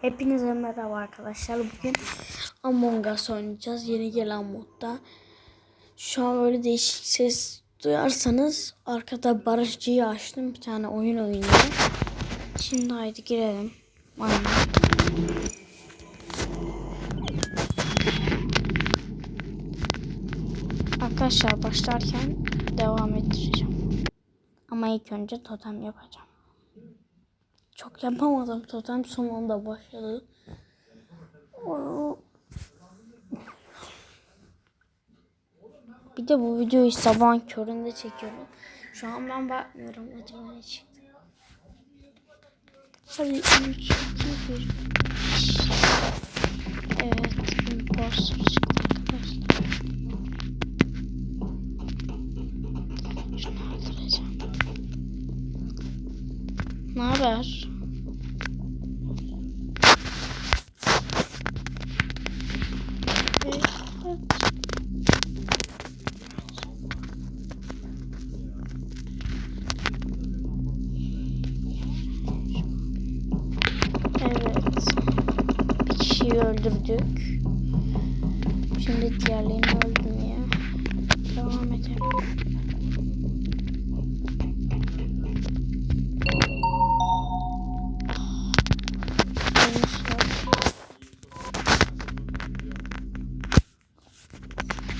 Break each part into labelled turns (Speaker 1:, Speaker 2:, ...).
Speaker 1: Hepinize merhaba arkadaşlar. Bugün Among Us oynayacağız. Yeni gelen modda. Şu an böyle değişik ses duyarsanız arkada barajcıyı açtım. Bir tane oyun oynuyor. Şimdi haydi girelim. Aynen. Arkadaşlar başlarken devam ettireceğim. Ama ilk önce totem yapacağım. Çok yapamadım totem sonunda başladı. Oo. Bir de bu videoyu sabahın köründe çekiyorum. Şu an ben bakmıyorum acaba ne çıktı. Hadi 3, 2, 1. Evet, imposter çıktı arkadaşlar. Şunu öldüreceğim. Ne haber? Öldürdük. Şimdi diğerlerini öldürmeye devam edelim.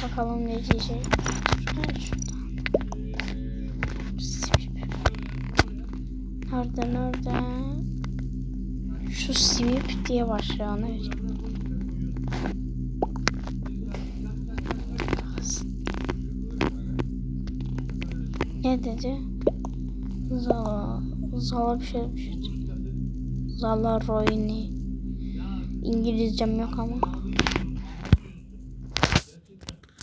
Speaker 1: Bakalım ne diyecek. Evet. Nerede nerede? Şu sweep diye başlıyor ne? Ne dedi? Zala. Zala bir şey şey. Zala Royni. İngilizcem yok ama.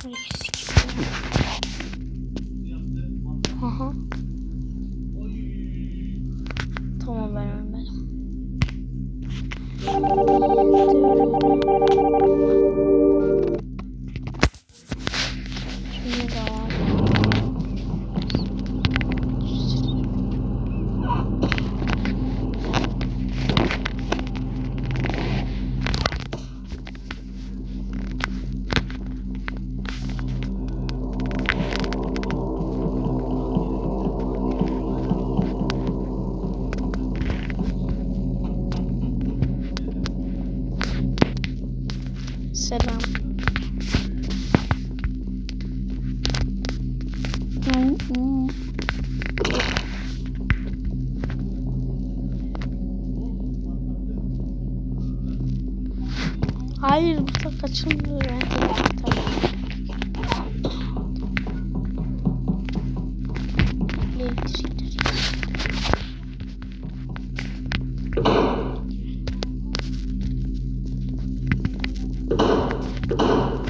Speaker 1: Eksik. Aha. Tamam ben ölmedim. Hayır burada kaçılmıyor. Ben Elektrikleri. Nasıl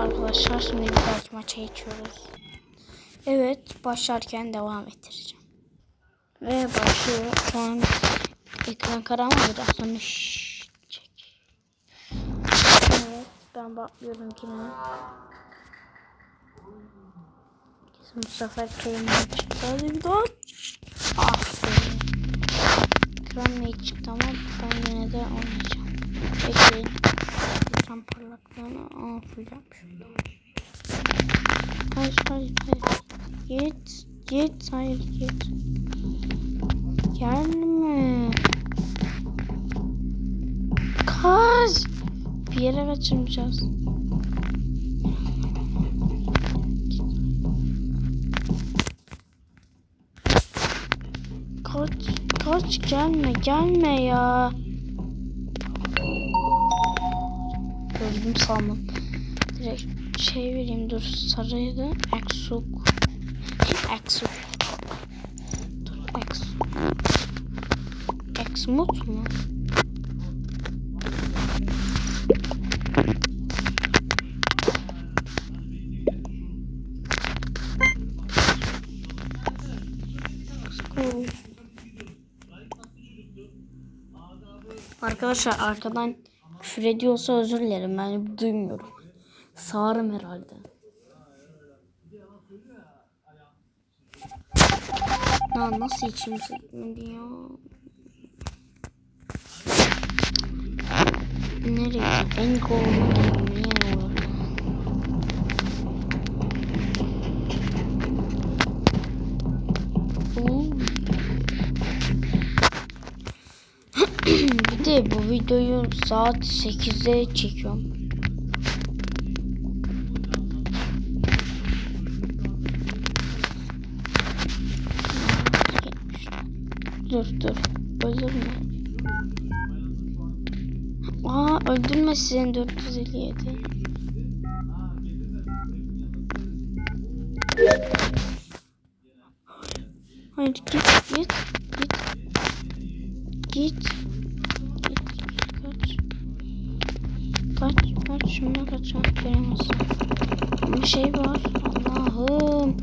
Speaker 1: arkadaşlar şimdi bir dahaki maça geçiyoruz. Evet başlarken devam ettireceğim. Ve başlıyor. Şu an ekran karanlık biraz sonra çek. Evet ben bakıyorum yine. Bizim bu sefer kıyımdan çıktı. Hadi bir daha. Ah be. Ekran ne çıktı ama ben yine de oynayacağım. Bekleyin. Ekran parlaklığını aa full yapmışım. Hayır hayır hayır. Git. Git. Hayır git. Gelme. Kaç. Bir yere kaçırmayacağız. Kaç. Kaç gelme gelme ya. Gideyim salmam. Direkt şey vereyim dur sarıydı. Eksuk. Eksuk. Dur eksuk. Eksmut mu? Arkadaşlar arkadan küfür ediyorsa özür dilerim. Ben duymuyorum. Sağırım herhalde. Ya nasıl içim sıkmadı ya? Nereye? En koluma girdim. Bu videoyu saat 8'de çekiyorum. Dur dur. Öldürme. Aa öldürmesin 457. Hayır git git. Git. Git Şuna kaç göremezsin. Ama şey var. Allah'ım.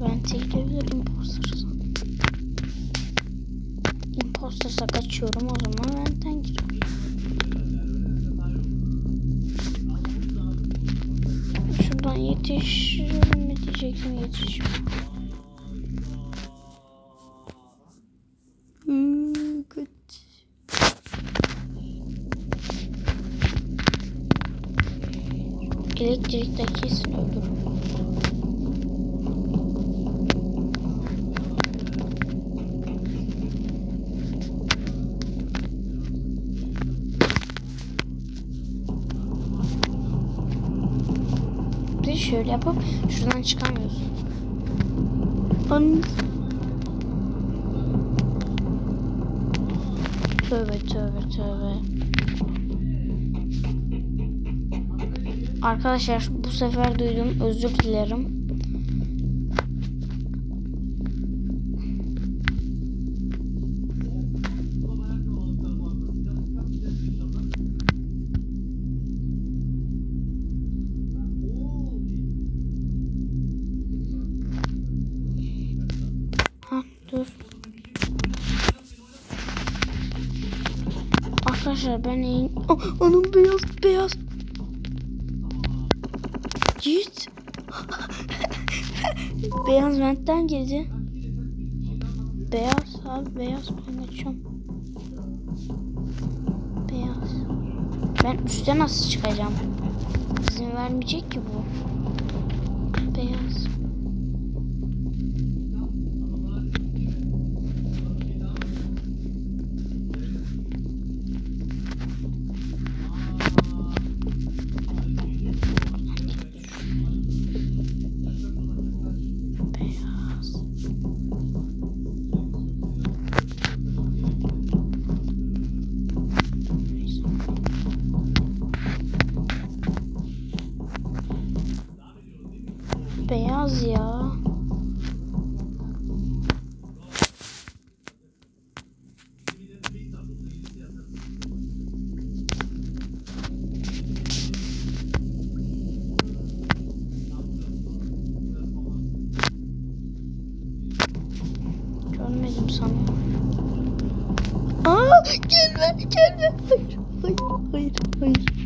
Speaker 1: Ben gidebilirim impostersa. Impostersa kaçıyorum o zaman benden giriyorum. Şuradan yetişirim mi diyecektim yetişim. Elektrikte kesin ölürüm. Bir şöyle yapıp şuradan çıkamıyorsun. An Tövbe tövbe tövbe. Arkadaşlar bu sefer duydum özür dilerim. Ha dur. Arkadaşlar ben en... Oh, onun beyaz beyaz. Git. beyaz ventten girdi. Beyaz abi beyaz ben geçiyorum. Beyaz. Ben üstte nasıl çıkacağım? İzin vermeyecek ki bu. Beyaz ya. Görmedim sanıyorum. Aa gelme gelme. Hayır hayır hayır hayır.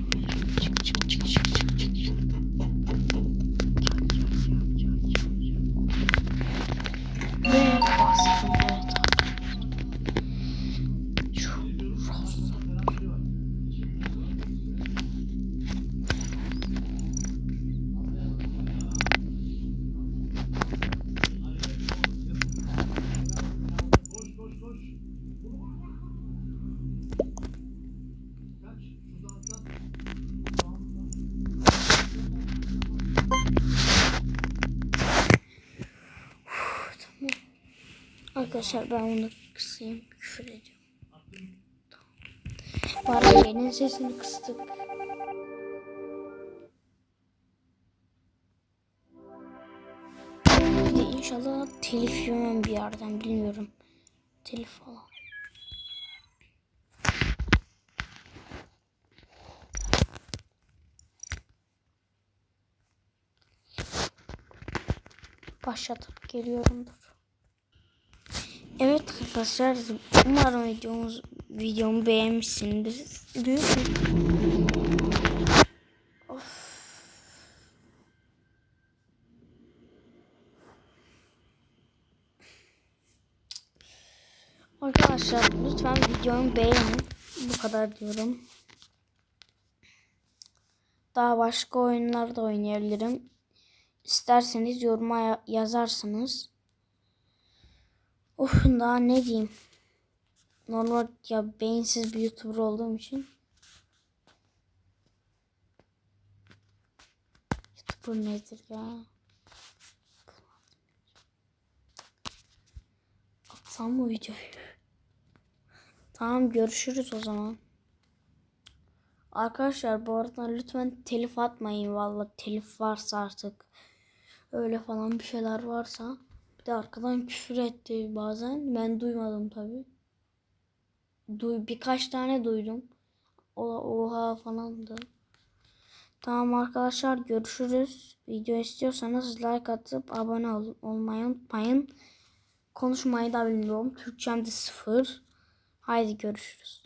Speaker 1: Arkadaşlar ben bunu kısayım küfür ediyorum. Parayla sesini kıstık. Bir de inşallah telif yemem bir yerden bilmiyorum. Telif falan. Başlatıp geliyorumdur. Evet arkadaşlar umarım videomuz videomu beğenmişsinizdir. Of. Arkadaşlar lütfen videomu beğenin. Bu kadar diyorum. Daha başka oyunlar da oynayabilirim. İsterseniz yoruma ya- yazarsınız. Of daha ne diyeyim. Normal ya beyinsiz bir YouTuber olduğum için. YouTuber nedir ya? Atsam mı videoyu? Tamam görüşürüz o zaman. Arkadaşlar bu arada lütfen telif atmayın vallahi telif varsa artık öyle falan bir şeyler varsa de arkadan küfür etti bazen. Ben duymadım tabi Duy birkaç tane duydum. Oha falandı. Tamam arkadaşlar görüşürüz. Video istiyorsanız like atıp abone ol, olmayı unutmayın. Konuşmayı da bilmiyorum. Türkçem de sıfır. Haydi görüşürüz